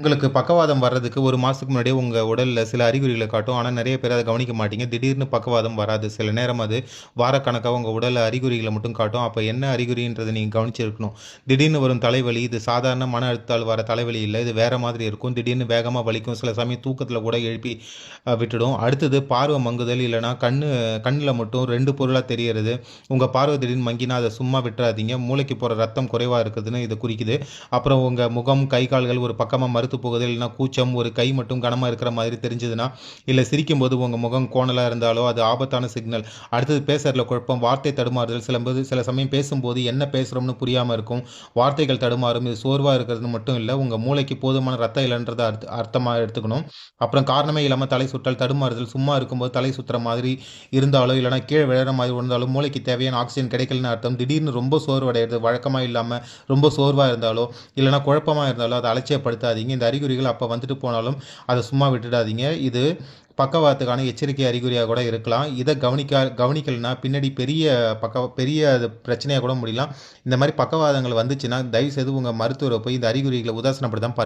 உங்களுக்கு பக்கவாதம் வர்றதுக்கு ஒரு மாதத்துக்கு முன்னாடியே உங்கள் உடலில் சில அறிகுறிகளை காட்டும். ஆனால் நிறைய பேர் அதை கவனிக்க மாட்டீங்க. திடீர்னு பக்கவாதம் வராது. சில நேரம் அது வாரக்கணக்காக உங்கள் உடலில் அறிகுறிகளை மட்டும் காட்டும். அப்போ என்ன அறிகுறின்றதை நீங்கள் கவனிச்சிருக்கணும். திடீர்னு வரும் தலைவலி இது சாதாரண மன அழுத்தால் வர தலைவலி இல்லை இது வேறு மாதிரி இருக்கும். திடீர்னு வேகமாக வலிக்கும். சில சமயம் தூக்கத்தில் கூட எழுப்பி விட்டுடும். அடுத்தது பார்வை மங்குதல் இல்லைனா கண்ணு கண்ணில் மட்டும் ரெண்டு பொருளாக தெரியறது. உங்கள் பார்வை திடீர்னு மங்கினா அதை சும்மா விட்டுறாதீங்க. மூளைக்கு போகிற ரத்தம் குறைவாக இருக்குதுன்னு இதை குறிக்குது. அப்புறம் உங்கள் முகம் கை கால்கள் ஒரு பக்கமாக மறு மறுத்து போகுது இல்லைனா கூச்சம் ஒரு கை மட்டும் கனமாக இருக்கிற மாதிரி தெரிஞ்சதுன்னா இல்லை சிரிக்கும்போது உங்கள் முகம் கோணலாக இருந்தாலோ அது ஆபத்தான சிக்னல். அடுத்தது பேசுறதுல குழப்பம் வார்த்தை தடுமாறுதல் சில போது சில சமயம் பேசும்போது என்ன பேசுகிறோம்னு புரியாமல் இருக்கும் வார்த்தைகள் தடுமாறும் இது சோர்வாக இருக்கிறது மட்டும் இல்லை உங்கள் மூளைக்கு போதுமான ரத்தம் இல்லைன்றதை அர்த்த அர்த்தமாக எடுத்துக்கணும். அப்புறம் காரணமே இல்லாமல் தலை சுற்றல் தடுமாறுதல் சும்மா இருக்கும்போது தலை சுற்றுற மாதிரி இருந்தாலோ இல்லைனா கீழே விழுற மாதிரி இருந்தாலும் மூளைக்கு தேவையான ஆக்சிஜன் கிடைக்கலன்னு அர்த்தம் திடீர்னு ரொம்ப சோர்வடைகிறது வழக்கமாக இல்லாமல் ரொம்ப சோர்வாக இருந்தாலோ இல்லைனா குழப்பமாக இருந்தாலோ அதை அலட்சியப்படுத்தாதீங்க. இந்த அறிகுறிகள் அப்போ வந்துட்டு போனாலும் அதை சும்மா விட்டுடாதீங்க. இது பக்கவாத்துக்கான எச்சரிக்கை அறிகுறியாக கூட இருக்கலாம். இதை கவனிக்க கவனிக்கலைன்னா பின்னாடி பெரிய பக்க பெரிய அது பிரச்சனையாக கூட முடியலாம். இந்த மாதிரி பக்கவாதங்கள் வந்துச்சுன்னா தயவுசெய்து உங்கள் மருத்துவரை போய் இந்த அறிகுறிகளை உதாசனப்படி தான்